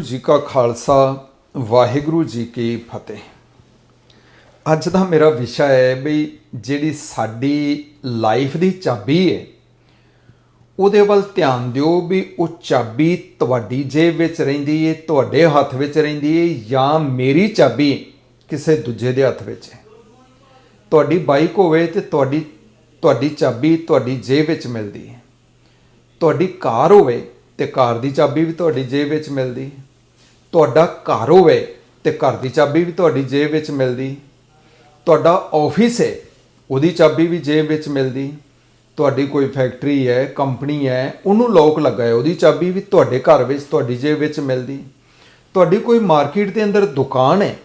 ਵਾਹਿਗੁਰੂ ਜੀ ਕਾ ਖਾਲਸਾ, ਵਾਹਿਗੁਰੂ ਜੀ ਕੀ ਫਤਿਹ। ਅੱਜ ਦਾ ਮੇਰਾ ਵਿਸ਼ਾ ਹੈ ਵੀ ਜਿਹੜੀ ਸਾਡੀ ਲਾਈਫ ਦੀ ਚਾਬੀ ਹੈ ਉਹਦੇ ਵੱਲ ਧਿਆਨ ਦਿਓ ਵੀ ਉਹ ਚਾਬੀ ਤੁਹਾਡੀ ਜੇਬ ਵਿੱਚ ਰਹਿੰਦੀ ਹੈ ਤੁਹਾਡੇ ਹੱਥ ਵਿੱਚ ਰਹਿੰਦੀ ਹੈ ਜਾਂ ਮੇਰੀ ਚਾਬੀ ਕਿਸੇ ਦੂਜੇ ਦੇ ਹੱਥ ਵਿੱਚ ਹੈ ਤੁਹਾਡੀ ਬਾਈਕ ਹੋਵੇ ਤੇ ਤੁਹਾਡੀ ਤੁਹਾਡੀ ਚਾਬੀ ਤੁਹਾਡੀ ਜੇਬ ਵਿੱਚ ਮਿਲਦੀ ਹੈ ਤੁਹਾਡੀ ਕਾਰ ਹੋਵੇ ਤੇ ਕਾਰ ਦੀ ਚਾਬੀ ਵੀ ਤੁਹਾਡੀ ਜੇਬ ਵਿੱਚ ਮਿਲਦੀ ਤੁਹਾਡਾ ਘਰ ਹੋਵੇ ਤੇ ਘਰ ਦੀ ਚਾਬੀ ਵੀ ਤੁਹਾਡੀ ਜੇਬ ਵਿੱਚ ਮਿਲਦੀ। ਤੁਹਾਡਾ ਆਫਿਸ ਹੈ, ਉਹਦੀ ਚਾਬੀ ਵੀ ਜੇਬ ਵਿੱਚ ਮਿਲਦੀ। ਤੁਹਾਡੀ ਕੋਈ ਫੈਕਟਰੀ ਹੈ ਕੰਪਨੀ ਹੈ, ਉਹਨੂੰ ਲੋਕ ਲੱਗਾ ਹੈ, ਉਹਦੀ ਚਾਬੀ ਵੀ ਤੁਹਾਡੇ ਘਰ ਵਿੱਚ, ਤੁਹਾਡੀ ਜੇਬ ਵਿੱਚ ਮਿਲਦੀ। ਤੁਹਾਡੀ ਕੋਈ ਮਾਰਕੀਟ ਦੇ ਅੰਦਰ ਦੁਕਾਨ ਹੈ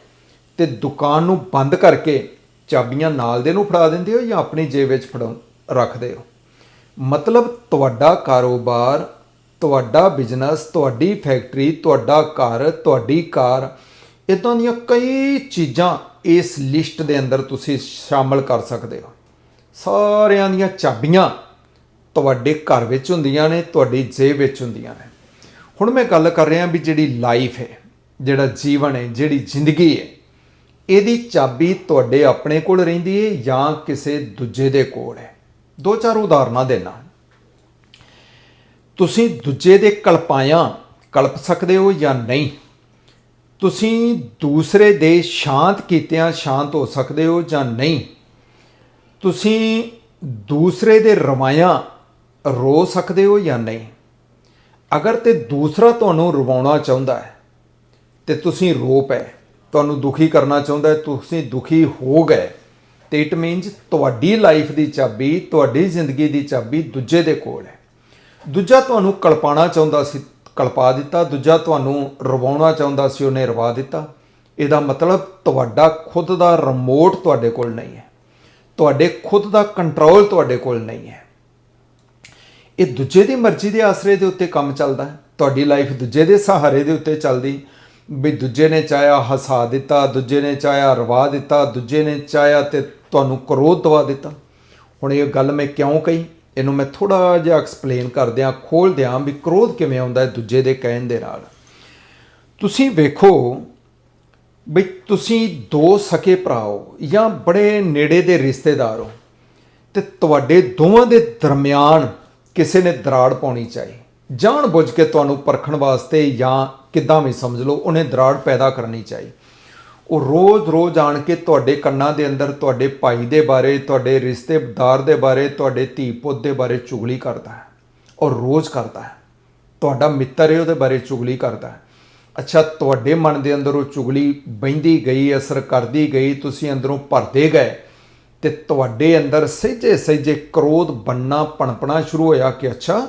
ਤੇ ਦੁਕਾਨ ਨੂੰ ਬੰਦ ਕਰਕੇ ਚਾਬੀਆਂ ਨਾਲ ਦੇ ਨੂੰ ਫੜਾ ਦਿੰਦੇ ਹੋ ਜਾਂ ਆਪਣੀ ਜੇਬ ਵਿੱਚ ਫੜਾ, ਰੱਖਦੇ ਹੋ। ਮਤਲਬ ਤੁਹਾਡਾ ਕਾਰੋਬਾਰ ਤੁਹਾਡਾ ਬਿਜ਼ਨਸ ਤੁਹਾਡੀ ਫੈਕਟਰੀ ਤੁਹਾਡਾ ਘਰ, ਤੁਹਾਡੀ ਕਾਰ ਇਦਾਂ ਦੀਆਂ ਕਈ ਚੀਜ਼ਾਂ ਇਸ ਲਿਸਟ ਦੇ ਅੰਦਰ ਤੁਸੀਂ ਸ਼ਾਮਲ ਕਰ ਸਕਦੇ ਹੋ। ਸਾਰਿਆਂ ਦੀਆਂ ਚਾਬੀਆਂ ਤੁਹਾਡੇ ਘਰ ਵਿੱਚ ਹੁੰਦੀਆਂ ਨੇ, ਤੁਹਾਡੀ ਜੇਬ ਵਿੱਚ ਹੁੰਦੀਆਂ ਨੇ। ਹੁਣ ਮੈਂ ਗੱਲ ਕਰ ਰਿਹਾ ਵੀ ਜਿਹੜੀ ਲਾਈਫ ਹੈ, ਜਿਹੜਾ ਜੀਵਨ ਹੈ, ਜਿਹੜੀ ਜ਼ਿੰਦਗੀ ਹੈ, ਇਹਦੀ ਚਾਬੀ ਤੁਹਾਡੇ ਆਪਣੇ ਕੋਲ ਰਹਿੰਦੀ ਹੈ ਜਾਂ ਕਿਸੇ ਦੂਜੇ ਦੇ ਕੋਲ ਹੈ? ਦੋ ਚਾਰ ਉਦਾਹਰਨਾਂ ਦੇਣਾ ਤੁਸੀਂ ਦੂਜੇ ਦੇ ਕਲਪਾਇਆਂ ਕਲਪ ਸਕਦੇ ਹੋ ਜਾਂ ਨਹੀਂ? ਤੁਸੀਂ ਦੂਸਰੇ ਦੇ ਸ਼ਾਂਤ ਕੀਤਿਆਂ ਸ਼ਾਂਤ ਹੋ ਸਕਦੇ ਹੋ ਜਾਂ ਨਹੀਂ? ਤੁਸੀਂ ਦੂਸਰੇ ਦੇ ਰਵਾਇਆਂ ਰੋ ਸਕਦੇ ਹੋ ਜਾਂ ਨਹੀਂ? ਅਗਰ ਤੇ ਦੂਸਰਾ ਤੁਹਾਨੂੰ ਰਵਾਉਣਾ ਚਾਹੁੰਦਾ ਹੈ ਤੇ ਤੁਸੀਂ ਰੋ ਪਏ, ਤੁਹਾਨੂੰ ਦੁਖੀ ਕਰਨਾ ਚਾਹੁੰਦਾ ਹੈ, ਤੁਸੀਂ ਦੁਖੀ ਹੋ ਗਏ, ਤੇ ਇਟ ਮੀਨਸ ਤੁਹਾਡੀ ਲਾਈਫ ਦੀ ਚਾਬੀ, ਤੁਹਾਡੀ ਜ਼ਿੰਦਗੀ ਦੀ ਚਾਬੀ ਦੂਜੇ ਦੇ ਕੋਲ ਹੈ। ਦੂਜਾ ਤੁਹਾਨੂੰ ਕਲਪਾਣਾ ਚਾਹੁੰਦਾ ਸੀ, ਕਲਪਾ ਦਿੱਤਾ, ਦੂਜਾ ਤੁਹਾਨੂੰ ਰਵਾਉਣਾ ਚਾਹੁੰਦਾ ਸੀ, ਉਹਨੇ ਰਵਾ ਦਿੱਤਾ। ਇਹਦਾ ਮਤਲਬ ਤੁਹਾਡਾ ਖੁਦ ਦਾ ਰਿਮੋਟ ਤੁਹਾਡੇ ਕੋਲ ਨਹੀਂ ਹੈ। ਤੁਹਾਡੇ ਖੁਦ ਦਾ ਕੰਟਰੋਲ ਤੁਹਾਡੇ ਕੋਲ ਨਹੀਂ ਹੈ। ਇਹ ਦੂਜੇ ਦੀ ਮਰਜ਼ੀ ਦੇ ਆਸਰੇ ਦੇ ਉੱਤੇ ਕੰਮ ਚੱਲਦਾ ਹੈ। ਤੁਹਾਡੀ ਲਾਈਫ ਦੂਜੇ ਦੇ ਸਹਾਰੇ ਦੇ ਉੱਤੇ ਚੱਲਦੀ। ਵੀ ਦੂਜੇ ਨੇ ਚਾਹਿਆ ਹਸਾ ਦਿੱਤਾ, ਦੂਜੇ ਨੇ ਚਾਹਿਆ ਰਵਾ ਦਿੱਤਾ, ਦੂਜੇ ਨੇ ਚਾਹਿਆ ਤੇ ਤੁਹਾਨੂੰ ਕਰੋਧ ਦਵਾ ਦਿੱਤਾ। ਹੁਣ ਇਹ ਗੱਲ ਮੈਂ ਕਿਉਂ ਕਹੀ? ਇਹਨੂੰ ਮੈਂ ਥੋੜਾ ਜਿਹਾ ਐਕਸਪਲੇਨ ਕਰਦਿਆਂ ਦਿਆਂ ਵੀ ਕ੍ਰੋਧ ਕਿਵੇਂ ਆਉਂਦਾ ਹੈ ਦੂਜੇ ਦੇ ਕਹਿਣ ਦੇ ਨਾਲ। ਤੁਸੀਂ ਵੇਖੋ ਵੀ ਤੁਸੀਂ ਦੋ ਸਕੇ ਭਰਾ ਹੋ ਜਾਂ ਬੜੇ ਨੇੜੇ ਦੇ ਰਿਸ਼ਤੇਦਾਰ ਹੋ ਤੇ ਤੁਹਾਡੇ ਦੋਵਾਂ ਦੇ ਦਰਮਿਆਨ ਕਿਸੇ ਨੇ ਦਰਾੜ ਪਾਉਣੀ ਚਾਹੀ। ਜਾਣ ਬੁੱਝ ਕੇ ਤੁਹਾਨੂੰ ਪਰਖਣ ਵਾਸਤੇ ਜਾਂ ਕਿੱਦਾਂ ਵੀ ਸਮਝ ਲਓ, ਉਹਨੇ ਦਰਾੜ ਪੈਦਾ ਕਰਨੀ ਚਾਹੀ। ਉਹ ਰੋਜ਼-ਰੋਜ਼ ਆਣ ਕੇ ਤੁਹਾਡੇ ਕੰਨਾਂ ਦੇ ਅੰਦਰ, ਤੁਹਾਡੇ ਭਾਈ ਦੇ ਬਾਰੇ, ਤੁਹਾਡੇ ਰਿਸ਼ਤੇਦਾਰ ਦੇ ਬਾਰੇ, ਤੁਹਾਡੇ ਧੀ ਪੁੱਤ ਦੇ ਬਾਰੇ ਚੁਗਲੀ ਕਰਦਾ ਹੈ। ਔਰ ਰੋਜ਼ ਕਰਦਾ ਹੈ। ਤੁਹਾਡਾ ਮਿੱਤਰ ਹੈ ਉਹਦੇ ਬਾਰੇ ਚੁਗਲੀ ਕਰਦਾ ਹੈ। ਅੱਛਾ, ਤੁਹਾਡੇ ਮਨ ਦੇ ਅੰਦਰ ਉਹ ਚੁਗਲੀ ਬਹਿੰਦੀ ਗਈ, ਅਸਰ ਕਰਦੀ ਗਈ, ਤੁਸੀਂ ਅੰਦਰੋਂ ਭਰਦੇ ਗਏ ਤੇ ਤੁਹਾਡੇ ਅੰਦਰ ਸਹਿਜੇ ਸਹਿਜੇ ਕਰੋਧ, ਬੰਨਾ, ਪਣਪਣਾ ਸ਼ੁਰੂ ਹੋਇਆ ਕਿ ਅੱਛਾ,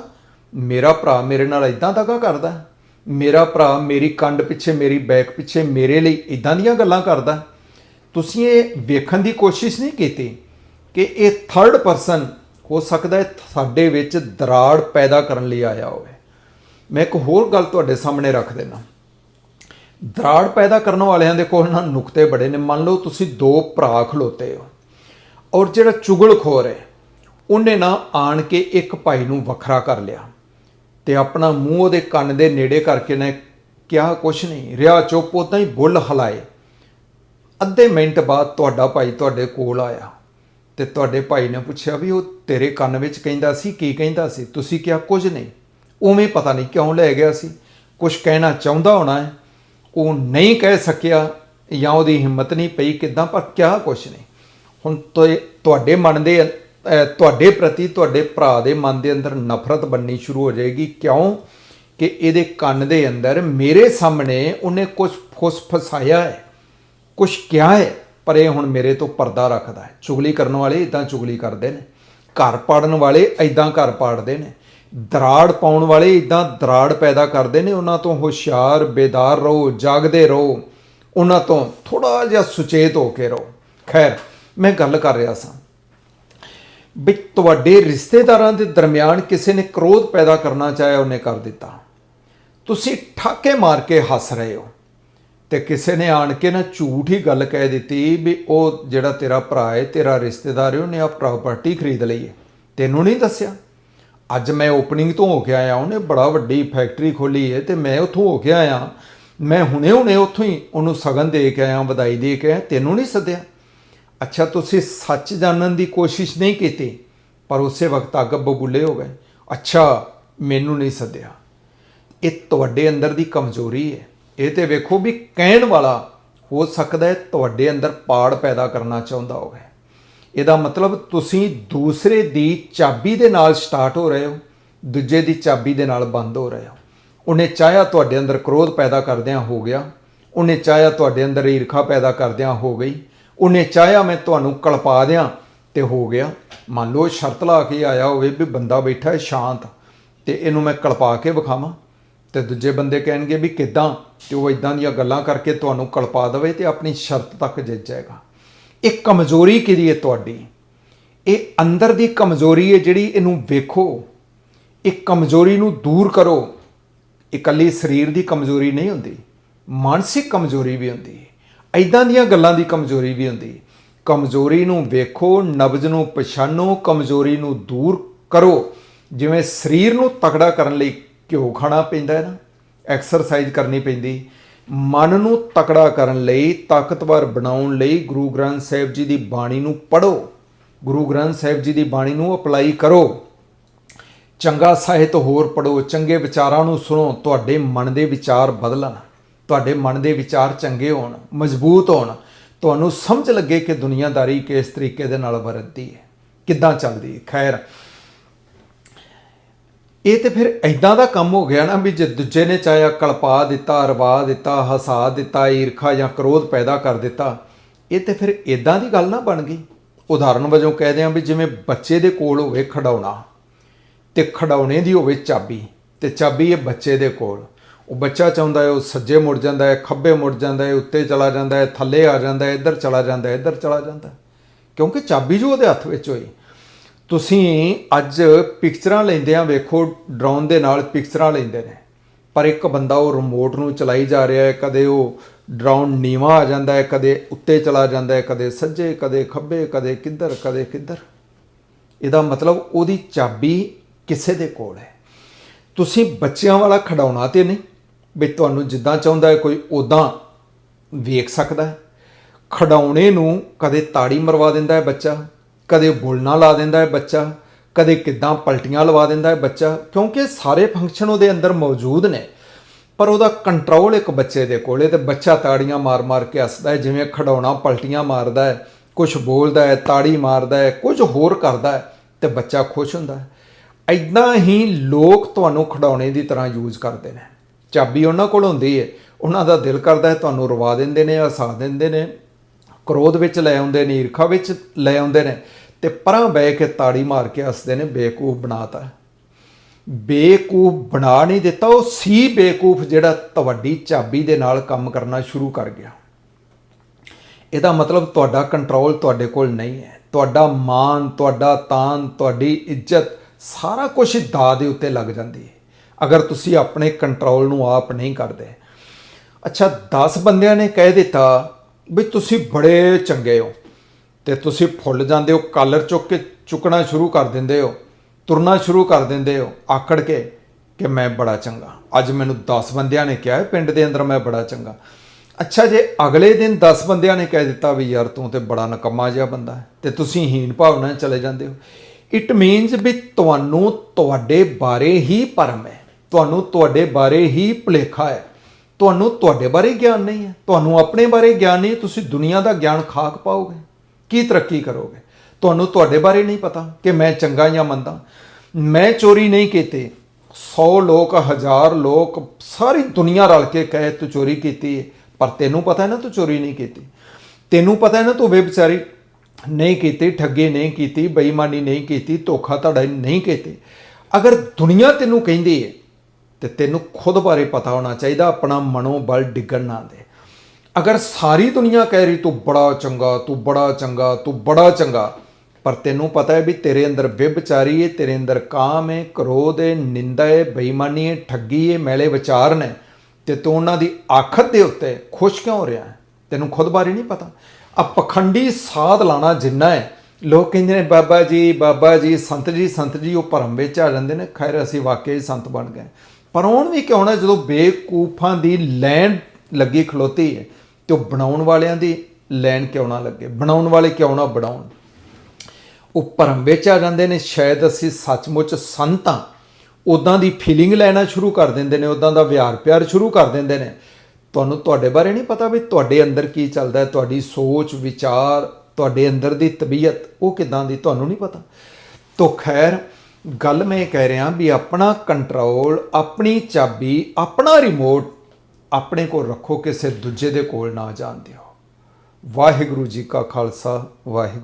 ਮੇਰਾ ਭਰਾ ਮੇਰੇ ਨਾਲ ਇਦਾਂ ਦਗਾ ਕਰਦਾ ਮੇਰਾ ਭਰਾ, ਮੇਰੀ ਕੰਡ ਪਿੱਛੇ, ਮੇਰੀ ਬੈਕ ਪਿੱਛੇ, ਮੇਰੇ ਲਈ ਇਦਾਂ ਦੀਆਂ ਗੱਲਾਂ ਕਰਦਾ। ਤੁਸੀਂ ਇਹ ਵੇਖਣ ਦੀ ਕੋਸ਼ਿਸ਼ ਨਹੀਂ ਕੀਤੀ ਕਿ ਇਹ ਥਰਡ ਪਰਸਨ ਹੋ ਸਕਦਾ ਹੈ ਸਾਡੇ ਵਿੱਚ ਦਰਾੜ ਪੈਦਾ ਕਰਨ ਲਈ ਆਇਆ ਹੋਵੇ। ਮੈਂ ਇੱਕ ਹੋਰ ਗੱਲ ਤੁਹਾਡੇ ਸਾਹਮਣੇ ਰੱਖ ਦੇਣਾ ਦਰਾੜ ਪੈਦਾ ਕਰਨ ਵਾਲਿਆਂ ਦੇ ਕੋਲ ਨਾ ਨੁਕਤੇ ਬੜੇ ਨੇ। ਮੰਨ ਲਓ ਤੁਸੀਂ ਦੋ ਭਰਾ ਖਲੋਤੇ ਹੋ ਔਰ ਜਿਹੜਾ ਚੁਗਲਖੋਰ ਹੈ, ਉਹਨੇ ਨਾ ਆਣ ਕੇ ਇੱਕ ਭਾਈ ਨੂੰ ਵੱਖਰਾ ਕਰ ਲਿਆ। ਤੇ ਆਪਣਾ ਮੂੰਹ ਉਹਦੇ ਕੰਨ ਦੇ ਨੇੜੇ ਕਰਕੇ ਨੇ ਕਿਹਾ, ਕੁਛ ਨਹੀਂ, ਰਿਹਾ ਚੁੱਪ, ਉਦਾਂ ਹੀ ਬੁੱਲ ਹਲਾਏ। ਅੱਧੇ ਮਿੰਟ ਬਾਅਦ ਤੁਹਾਡਾ ਭਾਈ ਤੁਹਾਡੇ ਕੋਲ ਆਇਆ ਤੇ ਤੁਹਾਡੇ ਭਾਈ ਨੇ ਪੁੱਛਿਆ ਵੀ ਉਹ ਤੇਰੇ ਕੰਨ ਵਿੱਚ ਕਹਿੰਦਾ ਸੀ, ਕੀ ਕਹਿੰਦਾ ਸੀ? ਤੁਸੀਂ ਕਿਹਾ ਕੁਝ ਨਹੀਂ। ਉਵੇਂ ਪਤਾ ਨਹੀਂ ਕਿਉਂ ਲੈ ਗਿਆ ਸੀ। ਕੁਝ ਕਹਿਣਾ ਚਾਹੁੰਦਾ ਹੋਣਾ ਹੈ, ਉਹ ਨਹੀਂ ਕਹਿ ਸਕਿਆ ਜਾਂ ਉਹਦੀ ਹਿੰਮਤ ਨਹੀਂ ਪਈ ਕਿਦਾਂ, ਪਰ ਕਿਹਾ ਕੁਛ ਨਹੀਂ। ਹੁਣ ਤੋਏ- ਤੁਹਾਡੇ ਮਨ ਦੇ ਤੁਹਾਡੇ ਪ੍ਰਤੀ ਤੁਹਾਡੇ ਭਰਾ ਦੇ ਮਨ ਦੇ ਅੰਦਰ ਨਫ਼ਰਤ ਬੰਨੀ ਸ਼ੁਰੂ ਹੋ ਜਾਏਗੀ। ਕਿਉਂ? ਕਿ ਇਹਦੇ ਕੰਨ ਦੇ ਅੰਦਰ ਮੇਰੇ ਸਾਹਮਣੇ ਉਹਨੇ ਕੁਝ ਫੁਸ ਫਸਾਇਆ ਹੈ ਕੁਝ ਕਿਹਾ ਹੈ, ਪਰ ਇਹ ਹੁਣ ਮੇਰੇ ਤੋਂ ਪਰਦਾ ਰੱਖਦਾ ਹੈ। ਚੁਗਲੀ ਕਰਨ ਵਾਲੇ ਇਦਾਂ ਚੁਗਲੀ ਕਰਦੇ ਨੇ। ਘਰ ਪਾੜਨ ਵਾਲੇ ਇਦਾਂ ਘਰ ਪਾੜਦੇ ਨੇ। ਦਰਾੜ ਪਾਉਣ ਵਾਲੇ ਇਦਾਂ ਦਰਾੜ ਪੈਦਾ ਕਰਦੇ ਨੇ। ਉਹਨਾਂ ਤੋਂ ਹੁਸ਼ਿਆਰ, ਬੇਦਾਰ ਰਹੋ, ਜਾਗਦੇ ਰਹੋ। ਉਹਨਾਂ ਤੋਂ ਥੋੜਾ ਜਿਹਾ ਸੁਚੇਤ ਹੋ ਕੇ ਰਹੋ। ਖੈਰ, ਮੈਂ ਗੱਲ ਕਰ ਰਿਹਾ ਸਾਂ। ਵੀ ਤੁਹਾਡੇ ਰਿਸ਼ਤੇਦਾਰਾਂ ਦੇ ਦਰਮਿਆਨ ਕਿਸੇ ਨੇ ਕ੍ਰੋਧ ਪੈਦਾ ਕਰਨਾ ਚਾਹਿਆ, ਉਹਨੇ ਕਰ ਦਿੱਤਾ। ਤੁਸੀਂ ਠਾਕੇ ਮਾਰ ਕੇ ਹੱਸ ਰਹੇ ਹੋ ਤੇ ਕਿਸੇ ਨੇ ਆਣ ਕੇ ਨਾ ਝੂਠ ਹੀ ਗੱਲ ਕਹਿ ਦਿੱਤੀ ਵੀ ਉਹ ਜਿਹੜਾ ਤੇਰਾ ਭਰਾ ਹੈ, ਤੇਰਾ ਰਿਸ਼ਤੇਦਾਰ ਹੈ, ਉਹਨੇ ਆ ਪ੍ਰਾਪਰਟੀ ਖਰੀਦ ਲਈ ਹੈ। ਤੈਨੂੰ ਨਹੀਂ ਦੱਸਿਆ? ਅੱਜ ਮੈਂ ਓਪਨਿੰਗ ਤੋਂ ਹੋ ਕੇ ਆਇਆ, ਉਹਨੇ ਬੜਾ ਵੱਡੀ ਫੈਕਟਰੀ ਖੋਲੀ ਹੈ ਤੇ ਮੈਂ ਉੱਥੋਂ ਹੋ ਕੇ ਆਇਆ। ਮੈਂ ਹੁਣੇ ਹੁਣੇ ਉੱਥੋਂ ਹੀ ਉਹਨੂੰ ਸਗਨ ਦੇ ਕੇ ਆਇਆ, ਵਧਾਈ ਦੇ ਕੇ ਆਇਆ, ਤੈਨੂੰ ਨਹੀਂ ਸੱਦਿਆ? ਅੱਛਾ, ਤੁਸੀਂ ਸੱਚ ਜਾਣਨ ਦੀ ਕੋਸ਼ਿਸ਼ ਨਹੀਂ ਕੀਤੀ, ਪਰ ਉਸੇ ਵਕਤ ਅੱਗ ਬਬੂਲੇ ਹੋ ਗਏ। ਅੱਛਾ, ਮੈਨੂੰ ਨਹੀਂ ਸੱਦਿਆ। ਇਹ ਤੁਹਾਡੇ ਅੰਦਰ ਦੀ ਕਮਜ਼ੋਰੀ ਹੈ। ਇਹ ਤੇ ਵੇਖੋ ਵੀ ਕਹਿਣ ਵਾਲਾ ਹੋ ਸਕਦਾ ਹੈ ਤੁਹਾਡੇ ਅੰਦਰ ਪਾੜ ਪੈਦਾ ਕਰਨਾ ਚਾਹੁੰਦਾ ਹੋਵੇ। ਇਹਦਾ ਮਤਲਬ ਤੁਸੀਂ ਦੂਸਰੇ ਦੀ ਚਾਬੀ ਦੇ ਨਾਲ ਸਟਾਰਟ ਹੋ ਰਹੇ ਹੋ, ਦੂਜੇ ਦੀ ਚਾਬੀ ਦੇ ਨਾਲ ਬੰਦ ਹੋ ਰਹੇ ਹੋ। ਉਹਨੇ ਚਾਹਿਆ ਤੁਹਾਡੇ ਅੰਦਰ ਕ੍ਰੋਧ ਪੈਦਾ ਕਰਦਿਆਂ ਹੋ ਗਿਆ, ਉਹਨੇ ਚਾਹਿਆ ਤੁਹਾਡੇ ਅੰਦਰ ਈਰਖਾ ਪੈਦਾ ਕਰਦਿਆਂ ਹੋ ਗਈ। ਉਹਨੇ ਚਾਹਿਆ ਮੈਂ ਤੁਹਾਨੂੰ ਕਲਪਾ ਦਿਆਂ ਤੇ ਹੋ ਗਿਆ। ਮੰਨ ਲਓ ਸ਼ਰਤ ਲਾ ਕੇ ਆਇਆ ਹੋਵੇ ਵੀ ਬੰਦਾ ਬੈਠਾ ਹੈ ਸ਼ਾਂਤ ਤੇ ਇਹਨੂੰ ਮੈਂ ਕਲਪਾ ਕੇ ਵਿਖਾਵਾਂ। ਤੇ ਦੂਜੇ ਬੰਦੇ ਕਹਿਣਗੇ ਵੀ ਕਿਦਾਂ? ਤੇ ਉਹ ਇਦਾਂ ਦੀਆਂ ਗੱਲਾਂ ਕਰਕੇ ਤੁਹਾਨੂੰ ਕਲਪਾ ਦੇਵੇ ਤੇ ਆਪਣੀ ਸ਼ਰਤ ਤੱਕ ਜਿੱਤ ਜਾਏਗਾ। ਇਹ ਕਮਜ਼ੋਰੀ ਕਿਹਦੀ ਹੈ ਤੁਹਾਡੀ? ਇਹ ਅੰਦਰ ਦੀ ਕਮਜ਼ੋਰੀ ਹੈ ਜਿਹੜੀ ਇਹਨੂੰ ਵੇਖੋ। ਇਹ ਕਮਜ਼ੋਰੀ ਨੂੰ ਦੂਰ ਕਰੋ। ਇਕੱਲੀ ਸਰੀਰ ਦੀ ਕਮਜ਼ੋਰੀ ਨਹੀਂ ਹੁੰਦੀ, ਮਾਨਸਿਕ ਕਮਜ਼ੋਰੀ ਵੀ ਹੁੰਦੀ ਹੈ। ਐਦਾਂ ਦੀਆਂ ਗੱਲਾਂ ਦੀ ਕਮਜ਼ੋਰੀ ਵੀ ਹੁੰਦੀ। ਕਮਜ਼ੋਰੀ ਨੂੰ ਵੇਖੋ, ਨਬਜ਼ ਨੂੰ ਪਛਾਣੋ, ਕਮਜ਼ੋਰੀ ਨੂੰ ਦੂਰ ਕਰੋ। ਜਿਵੇਂ ਸਰੀਰ ਨੂੰ ਤਕੜਾ ਕਰਨ ਲਈ ਘਿਓ ਖਾਣਾ ਪੈਂਦਾ ਹੈ ਨਾ, ਐਕਸਰਸਾਈਜ਼ ਕਰਨੀ ਪੈਂਦੀ। ਮਨ ਨੂੰ ਤਕੜਾ ਕਰਨ ਲਈ, ਤਾਕਤਵਰ ਬਣਾਉਣ ਲਈ ਗੁਰੂ ਗ੍ਰੰਥ ਸਾਹਿਬ ਜੀ ਦੀ ਬਾਣੀ ਨੂੰ ਪੜ੍ਹੋ। ਗੁਰੂ ਗ੍ਰੰਥ ਸਾਹਿਬ ਜੀ ਦੀ ਬਾਣੀ ਨੂੰ ਅਪਲਾਈ ਕਰੋ। ਚੰਗਾ ਸਾਹਿਤ ਹੋਰ ਪੜੋ ਚੰਗੇ ਵਿਚਾਰਾਂ ਨੂੰ ਸੁਣੋ, ਤੁਹਾਡੇ ਮਨ ਦੇ ਵਿਚਾਰ ਬਦਲਣ। ਤੁਹਾਡੇ ਮਨ ਦੇ ਵਿਚਾਰ ਚੰਗੇ ਹੋਣ, ਮਜ਼ਬੂਤ ਹੋਣ, ਤੁਹਾਨੂੰ ਸਮਝ ਲੱਗੇ ਕਿ ਦੁਨੀਆਦਾਰੀ ਕਿਸ ਤਰੀਕੇ ਦੇ ਨਾਲ ਵਰਤਦੀ ਹੈ, ਕਿੱਦਾਂ ਚੱਲਦੀ ਹੈ। ਖੈਰ, ਇਹ ਤੇ ਫਿਰ ਐਦਾਂ ਦਾ ਕੰਮ ਹੋ ਗਿਆ ਨਾ ਵੀ ਜੇ ਦੂਜੇ ਨੇ ਚਾਹਿਆ ਕਲਪਾ ਦਿੱਤਾ, ਰਵਾ ਦਿੱਤਾ, ਹਸਾ ਦਿੱਤਾ, ਈਰਖਾ ਜਾਂ ਕ੍ਰੋਧ ਪੈਦਾ ਕਰ ਦਿੱਤਾ, ਇਹ ਤੇ ਫਿਰ ਐਦਾਂ ਦੀ ਗੱਲ ਨਾ ਬਣ ਗਈ। ਉਦਾਹਰਨ ਵਜੋਂ ਕਹਦੇ ਆ ਵੀ ਜਿਵੇਂ ਬੱਚੇ ਦੇ ਕੋਲ ਹੋਵੇ ਖਡਾਉਣਾ ਤੇ ਖਡਾਉਣੇ ਦੀ ਹੋਵੇ ਚਾਬੀ ਤੇ ਚਾਬੀ ਇਹ ਬੱਚੇ ਦੇ ਕੋਲ। ਉਹ ਬੱਚਾ ਚਾਹੁੰਦਾ ਹੈ, ਉਹ ਸੱਜੇ ਮੁੜ ਜਾਂਦਾ ਹੈ, ਖੱਬੇ ਮੁੜ ਜਾਂਦਾ ਹੈ, ਉੱਤੇ ਚਲਾ ਜਾਂਦਾ ਹੈ, ਥੱਲੇ ਆ ਜਾਂਦਾ ਹੈ, ਇੱਧਰ ਚਲਾ ਜਾਂਦਾ ਹੈ, ਇੱਧਰ ਚਲਾ ਜਾਂਦਾ ਕਿਉਂਕਿ ਚਾਬੀ ਜੋ ਉਹਦੇ ਹੱਥ ਵਿੱਚ ਹੋਈ। ਤੁਸੀਂ ਅੱਜ ਪਿਕਚਰਾਂ ਲੈਂਦੇ ਆ ਵੇਖੋ ਡਰੋਨ ਦੇ ਨਾਲ ਪਿਕਚਰਾਂ ਲੈਂਦੇ ਨੇ। ਪਰ ਇੱਕ ਬੰਦਾ ਉਹ ਰਿਮੋਟ ਨੂੰ ਚਲਾਈ ਜਾ ਰਿਹਾ ਹੈ, ਕਦੇ ਉਹ ਡਰੋਨ ਨੀਵਾ ਆ ਜਾਂਦਾ ਹੈ, ਕਦੇ ਉੱਤੇ ਚਲਾ ਜਾਂਦਾ ਹੈ, ਕਦੇ ਸੱਜੇ, ਕਦੇ ਖੱਬੇ, ਕਦੇ ਕਿੱਧਰ ਕਦੇ ਕਿੱਧਰ। ਇਹਦਾ ਮਤਲਬ ਉਹਦੀ ਚਾਬੀ ਕਿਸੇ ਦੇ ਕੋਲ ਹੈ। ਤੁਸੀਂ ਬੱਚਿਆਂ ਵਾਲਾ ਖਡਾਉਣਾ ਤੇ ਨਹੀਂ। ਵੀ ਤੁਹਾਨੂੰ ਜਿੱਦਾਂ ਚਾਹੁੰਦਾ ਹੈ, ਕੋਈ ਉਦਾਂ ਵੇਖ ਸਕਦਾ ਹੈ। ਖਡਾਉਣੇ ਨੂੰ ਕਦੇ ਤਾੜੀ ਮਰਵਾ ਦਿੰਦਾ ਹੈ ਬੱਚਾ, ਕਦੇ ਬੋਲਣਾ ਲਾ ਦਿੰਦਾ ਹੈ ਬੱਚਾ, ਕਦੇ ਕਿੱਦਾਂ ਪਲਟੀਆਂ ਲਵਾ ਦਿੰਦਾ ਹੈ ਬੱਚਾ, ਕਿਉਂਕਿ ਸਾਰੇ ਫੰਕਸ਼ਨ ਉਹਦੇ ਅੰਦਰ ਮੌਜੂਦ ਨੇ। ਪਰ ਉਹਦਾ ਕੰਟਰੋਲ ਇੱਕ ਬੱਚੇ ਦੇ ਕੋਲੇ ਤੇ ਬੱਚਾ ਤਾੜੀਆਂ ਮਾਰ-ਮਾਰ ਕੇ ਹੱਸਦਾ ਹੈ, ਜਿਵੇਂ ਖਡਾਉਣਾ ਪਲਟੀਆਂ ਮਾਰਦਾ ਹੈ ਕੁਝ ਬੋਲਦਾ ਹੈ, ਤਾੜੀ ਮਾਰਦਾ ਹੈ ਕੁਝ ਹੋਰ ਕਰਦਾ ਹੈ ਤੇ ਬੱਚਾ ਖੁਸ਼ ਹੁੰਦਾ ਹੈ। ਐਦਾਂ ਹੀ ਲੋਕ ਤੁਹਾਨੂੰ ਖਡਾਉਣੇ ਦੀ ਤਰ੍ਹਾਂ ਯੂਜ਼ ਕਰਦੇ ਨੇ। ਚਾਬੀ ਉਹਨਾਂ ਕੋਲ ਹੁੰਦੀ ਹੈ ਉਹਨਾਂ ਦਾ ਦਿਲ ਕਰਦਾ ਹੈ ਤੁਹਾਨੂੰ ਰਵਾ ਦਿੰਦੇ ਨੇ ਹਸਾ ਦਿੰਦੇ ਨੇ। ਕ੍ਰੋਧ ਵਿੱਚ ਲੈ ਆਉਂਦੇ ਨੇ, ਈਰਖਾ ਵਿੱਚ ਲੈ ਆਉਂਦੇ ਨੇ ਤੇ ਪਰਾਂ ਬਹਿ ਕੇ ਤਾੜੀ ਮਾਰ ਕੇ ਹੱਸਦੇ ਨੇ, ਬੇਕੂਫ ਬਣਾਤਾ ਬੇਕੂਫ ਬਣਾ ਨਹੀਂ ਦਿੱਤਾ, ਉਹ ਸੀ ਬੇਕੂਫ ਜਿਹੜਾ ਤੁਹਾਡੀ ਚਾਬੀ ਦੇ ਨਾਲ ਕੰਮ ਕਰਨਾ ਸ਼ੁਰੂ ਕਰ ਗਿਆ। ਇਹਦਾ ਮਤਲਬ ਤੁਹਾਡਾ ਕੰਟਰੋਲ ਤੁਹਾਡੇ ਕੋਲ ਨਹੀਂ ਹੈ। ਤੁਹਾਡਾ ਮਾਨ ਤੁਹਾਡਾ ਤਾਨ ਤੁਹਾਡੀ ਇੱਜ਼ਤ ਸਾਰਾ ਕੁਝ ਦਾ ਦੇ ਉੱਤੇ ਲੱਗ ਜਾਂਦੀ ਹੈ। ਅਗਰ ਤੁਸੀਂ ਆਪਣੇ ਕੰਟਰੋਲ ਨੂੰ ਆਪ ਨਹੀਂ ਕਰਦੇ। ਅੱਛਾ 10 ਬੰਦਿਆਂ ਨੇ ਕਹਿ ਦਿੱਤਾ ਵੀ ਤੁਸੀਂ ਬੜੇ ਚੰਗੇ ਹੋ ਤੇ ਤੁਸੀਂ ਫੁੱਲ ਜਾਂਦੇ ਹੋ, ਕਾਲਰ ਚੁੱਕ ਕੇ ਚੁੱਕਣਾ ਸ਼ੁਰੂ ਕਰ ਦਿੰਦੇ ਹੋ, ਤੁਰਨਾ ਸ਼ੁਰੂ ਕਰ ਦਿੰਦੇ ਹੋ, ਆਕੜ ਕੇ ਕਿ ਮੈਂ ਬੜਾ ਚੰਗਾ। ਅੱਜ ਮੈਨੂੰ 10 ਬੰਦਿਆਂ ਨੇ ਕਿਹਾ, ਪਿੰਡ ਦੇ ਅੰਦਰ ਮੈਂ ਬੜਾ ਚੰਗਾ। ਅੱਛਾ, ਜੇ ਅਗਲੇ ਦਿਨ 10 ਬੰਦਿਆਂ ਨੇ ਕਹਿ ਦਿੱਤਾ ਵੀ ਯਾਰ ਤੂੰ ਤੇ ਬੜਾ ਨਕਮਾ ਜਿਹਾ ਬੰਦਾ ਹੈ ਤੇ ਤੁਸੀਂ ਹੀਣ ਭਾਵਨਾ ਚਲੇ ਜਾਂਦੇ ਹੋ। ਇਟ ਮੀਨਸ ਵੀ ਤੁਹਾਨੂੰ ਤੁਹਾਡੇ ਬਾਰੇ ਹੀ ਭਰਮ ਹੈ। ਤੁਹਾਨੂੰ ਤੁਹਾਡੇ ਬਾਰੇ ਹੀ ਭੁਲੇਖਾ ਹੈ। ਤੁਹਾਨੂੰ ਤੁਹਾਡੇ ਬਾਰੇ ਗਿਆਨ ਨਹੀਂ ਹੈ। ਤੁਹਾਨੂੰ ਆਪਣੇ ਬਾਰੇ ਗਿਆਨ ਨਹੀਂ, ਤੁਸੀਂ ਦੁਨੀਆ ਦਾ ਗਿਆਨ ਖਾਕ ਪਾਓਗੇ। ਕੀ ਤਰੱਕੀ ਕਰੋਗੇ? ਤੁਹਾਨੂੰ ਤੁਹਾਡੇ ਬਾਰੇ ਨਹੀਂ ਪਤਾ ਕਿ ਮੈਂ ਚੰਗਾ ਜਾਂ ਮੰਦਾ। ਮੈਂ ਚੋਰੀ ਨਹੀਂ ਕੀਤੀ। 100 ਲੋਕ, ਹਜ਼ਾਰ ਲੋਕ, ਸਾਰੀ ਦੁਨੀਆ ਰਲ ਕੇ ਕਹੇ, ਤੂੰ ਚੋਰੀ ਕੀਤੀ ਹੈ ਪਰ ਤੈਨੂੰ ਪਤਾ ਹੈ ਨਾ ਤੂੰ ਚੋਰੀ ਨਹੀਂ ਕੀਤੀ। ਤੈਨੂੰ ਪਤਾ ਹੈ ਨਾ ਤੂੰ ਬੇਵਿਚਾਰੀ ਨਹੀਂ ਕੀਤੀ, ਠੱਗੀ ਨਹੀਂ ਕੀਤੀ, ਬੇਈਮਾਨੀ ਨਹੀਂ ਕੀਤੀ ਧੋਖਾ ਧੜਾ ਨਹੀਂ ਕੀਤੀ। ਅਗਰ ਦੁਨੀਆ ਤੈਨੂੰ ਕਹਿੰਦੀ ਹੈ ਤੇ ਤੈਨੂੰ ਖੁਦ ਬਾਰੇ ਪਤਾ ਹੋਣਾ ਚਾਹੀਦਾ, ਆਪਣਾ ਮਨੋਬਲ ਡਿੱਗਣ ਨਾ ਦੇ। ਅਗਰ ਸਾਰੀ ਦੁਨੀਆ ਕਹਿ ਰਹੀ, ਤੂੰ ਬੜਾ ਚੰਗਾ, ਤੂੰ ਬੜਾ ਚੰਗਾ, ਤੂੰ ਬੜਾ ਚੰਗਾ, ਪਰ ਤੈਨੂੰ ਪਤਾ ਹੈ ਵੀ ਤੇਰੇ ਅੰਦਰ ਵਿਭਚਾਰੀ ਹੈ ਤੇਰੇ ਅੰਦਰ ਕਾਮ ਹੈ ਕ੍ਰੋਧ ਹੈ ਨਿੰਦਾ ਹੈ ਬੇਈਮਾਨੀ ਹੈ ਠੱਗੀ ਹੈ ਮੈਲੇ ਵਿਚਾਰ ਨੇ, ਤੇ ਤੂੰ ਉਹਨਾਂ ਦੀ ਆਖਤ ਦੇ ਉੱਤੇ ਖੁਸ਼ ਕਿਉਂ ਹੋ ਰਿਹਾ ਹੈ? ਤੈਨੂੰ ਖੁਦ ਬਾਰੇ ਨਹੀਂ ਪਤਾ। ਆ ਪਖੰਡੀ ਸਾਧ ਲਾਣਾ ਜਿੰਨਾ ਹੈ। ਲੋਕ ਕਹਿੰਦੇ ਨੇ, ਬਾਬਾ ਜੀ ਬਾਬਾ ਜੀ, ਸੰਤ ਜੀ ਸੰਤ ਜੀ, ਉਹ ਭਰਮ ਵਿੱਚ ਆ ਜਾਂਦੇ ਨੇ। ਖੈਰ, ਅਸੀਂ ਵਾਕਈ ਸੰਤ ਬਣ ਗਏ। ਪਰਾਉਣ ਵੀ ਕਿਉਂ ਨਾ ਜਦੋਂ ਬੇਕੂਫਾਂ ਦੀ ਲੈਣ ਲੱਗੀ ਖਲੋਤੀ ਹੈ ਤੇ ਉਹ ਬਣਾਉਣ ਵਾਲਿਆਂ ਦੀ ਲੈਣ ਕਿਉਂ ਨਾ ਲੱਗੇ? ਬਣਾਉਣ ਵਾਲੇ ਕਿਉਂ ਨਾ ਬਣਾਉਣ? ਉਹ ਭਰਮ ਵਿੱਚ ਆ ਜਾਂਦੇ ਨੇ, ਸ਼ਾਇਦ ਅਸੀਂ ਸੱਚਮੁੱਚ ਸੰਤਾਂ ਉਦਾਂ ਦੀ ਫੀਲਿੰਗ ਲੈਣਾ ਸ਼ੁਰੂ ਕਰ ਦਿੰਦੇ ਨੇ ਉਦਾਂ ਦਾ ਵਿਹਾਰ ਪਿਆਰ ਸ਼ੁਰੂ ਕਰ ਦਿੰਦੇ ਨੇ। ਤੁਹਾਨੂੰ ਤੁਹਾਡੇ ਬਾਰੇ ਨਹੀਂ ਪਤਾ ਵੀ ਤੁਹਾਡੇ ਅੰਦਰ ਕੀ ਚੱਲਦਾ ਹੈ, ਤੁਹਾਡੀ ਸੋਚ, ਵਿਚਾਰ, ਤੁਹਾਡੇ ਅੰਦਰ ਦੀ ਤਬੀਅਤ, ਉਹ ਕਿਦਾਂ ਦੀ, ਤੁਹਾਨੂੰ ਨਹੀਂ ਪਤਾ। ਤੋ ਖੈਰ ਗੱਲ ਮੈਂ ਇਹ ਕਹਿ ਰਿਹਾ ਵੀ ਆਪਣਾ ਕੰਟਰੋਲ ਆਪਣੀ ਚਾਬੀ, ਆਪਣਾ ਰਿਮੋਟ ਆਪਣੇ ਕੋਲ ਰੱਖੋ, ਕਿਸੇ ਦੂਜੇ ਦੇ ਕੋਲ ਨਾ ਜਾਣ ਦਿਓ। ਵਾਹਿਗੁਰੂ ਜੀ ਕਾ ਖਾਲਸਾ, ਵਾਹਿਗੁਰੂ